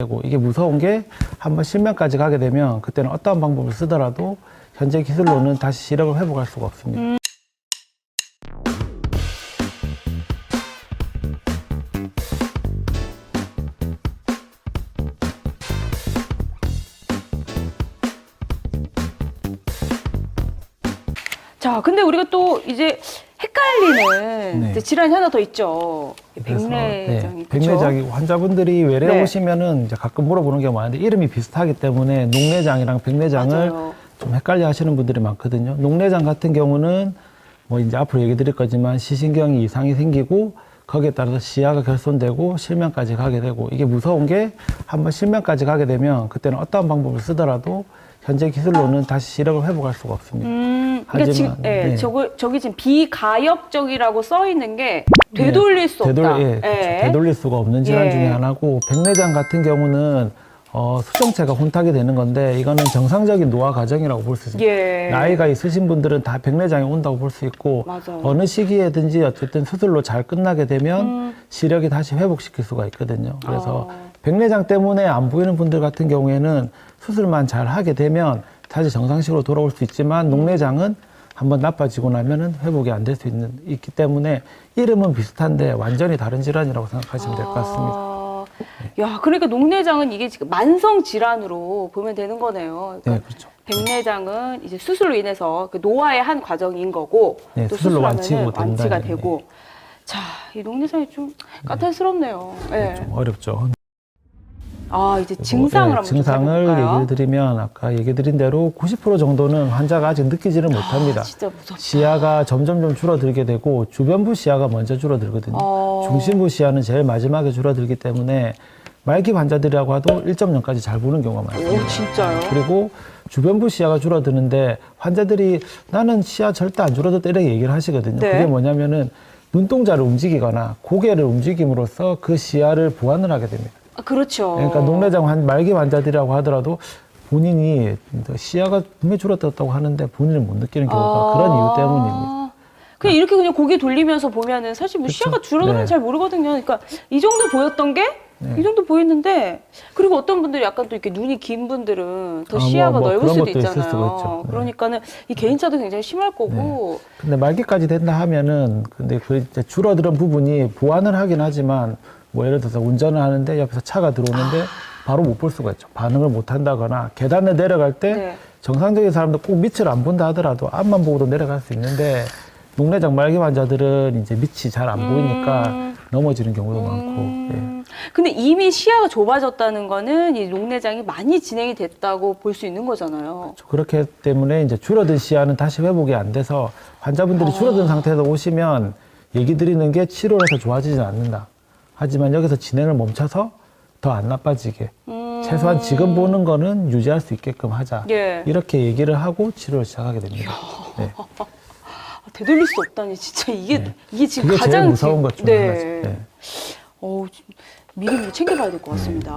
되고 이게 무서운 게 한번 실명까지 가게 되면 그때는 어떠한 방법을 쓰더라도 현재 기술로는 다시 시력을 회복할 수가 없습니다. 자, 근데 우리가 또 이제 헷갈리는 네. 이제 질환이 하나 더 있죠. 그래서, 백내장이 네? 백내장이 환자분들이 외래 네. 오시면은 이제 가끔 물어보는 경우가 많은데 이름이 비슷하기 때문에 녹내장이랑 백내장을 맞아요. 좀 헷갈려 하시는 분들이 많거든요. 녹내장 같은 경우는 뭐 이제 앞으로 얘기 드릴 거지만 시신경이 이상이 생기고 거기에 따라서 시야가 결손되고 실명까지 가게 되고 이게 무서운 게 한번 실명까지 가게 되면 그때는 어떠한 방법을 쓰더라도 현재 기술로는 다시 시력을 회복할 수가 없습니다. 음, 그러니까 지금 예, 네. 저거 저기 지금 비가역적이라고 써 있는 게 되돌릴 수 되돌- 없다. 예, 예. 되돌릴 수가 없는 질환 예. 중에 하나고 백내장 같은 경우는 어, 수정체가 혼탁이 되는 건데 이거는 정상적인 노화 과정이라고 볼 수 있습니다. 예. 나이가 있으신 분들은 다 백내장이 온다고 볼 수 있고 맞아요. 어느 시기에든지 어쨌든 수술로 잘 끝나게 되면 음. 시력이 다시 회복시킬 수가 있거든요. 그래서 어. 백내장 때문에 안 보이는 분들 같은 경우에는 수술만 잘 하게 되면 다시 정상식으로 돌아올 수 있지만 녹내장은 한번 나빠지고 나면은 회복이 안 될 수 있는 있기 때문에 이름은 비슷한데 완전히 다른 질환이라고 생각하시면 될 것 같습니다. 아, 야, 그러니까 녹내장은 이게 지금 만성 질환으로 보면 되는 거네요. 그러니까 네, 그렇죠. 백내장은 이제 수술로 인해서 그 노화의 한 과정인 거고 네, 또 수술로 완치가 되고 자, 이 녹내장이 좀 까탈스럽네요. 예. 좀 어렵죠. 아, 이제 증상을 네, 한번 좀 증상을? 얘기를 드리면 아까 얘기 드린 대로 90% 정도는 환자가 아직 느끼지를 못합니다. 아, 진짜 무섭다. 시야가 점점 좀 줄어들게 되고 주변부 시야가 먼저 줄어들거든요. 어. 중심부 시야는 제일 마지막에 줄어들기 때문에 말기 환자들이라고 해도 1.0까지 잘 보는 경우가 많습니다. 오, 진짜요? 그리고 주변부 시야가 줄어드는데 환자들이 나는 시야 절대 안 줄어들다 이렇게 얘기를 하시거든요. 네. 그게 뭐냐면은 눈동자를 움직이거나 고개를 움직임으로써 그 시야를 보완을 하게 됩니다. 아, 그렇죠. 그러니까 녹내장 환, 말기 환자들이라고 하더라도 본인이 시야가 분명히 줄어들었다고 하는데 본인은 못 느끼는 경우가 아. 그런 이유 때문입니다. 그냥 이렇게 그냥 고개 돌리면서 보면은 사실 뭐 그쵸? 시야가 줄어들면 네. 잘 모르거든요. 그러니까 이 정도 보였던 게이 네. 정도 보이는데 그리고 어떤 분들이 약간 또 이렇게 눈이 긴 분들은 더 아, 뭐, 시야가 뭐 넓을 그런 수도 있잖아요. 네. 그러니까는 이 개인차도 굉장히 심할 거고 근데 말기까지 된다 하면은 근데 그 줄어드는 부분이 보완을 하긴 하지만 뭐 예를 들어서 운전을 하는데 옆에서 차가 들어오는데 바로 못 볼 수가 있죠. 반응을 못 한다거나 계단을 내려갈 때 네. 정상적인 사람도 꼭 밑을 안 본다 하더라도 앞만 보고도 내려갈 수 있는데 녹내장 말기 환자들은 이제 밑이 잘 안 보이니까 음. 넘어지는 경우도 많고 예. 음, 근데 이미 시야가 좁아졌다는 거는 이 녹내장이 많이 진행이 됐다고 볼 수 있는 거잖아요. 그렇기 때문에 이제 줄어든 시야는 다시 회복이 안 돼서 환자분들이 줄어든 상태에서 오시면 얘기 드리는 게 치료해서 좋아지진 않는다. 하지만 여기서 진행을 멈춰서 더 안 나빠지게 음. 최소한 지금 보는 거는 유지할 수 있게끔 하자. 예. 이렇게 얘기를 하고 치료를 시작하게 됩니다. 네. 아, 되돌릴 수 없다니 진짜 이게 네. 이게 지금 가장 무서운 지금- 것 중에 네. 하나죠. 네. 좀 미리 뭐 챙겨봐야 될 것 같습니다.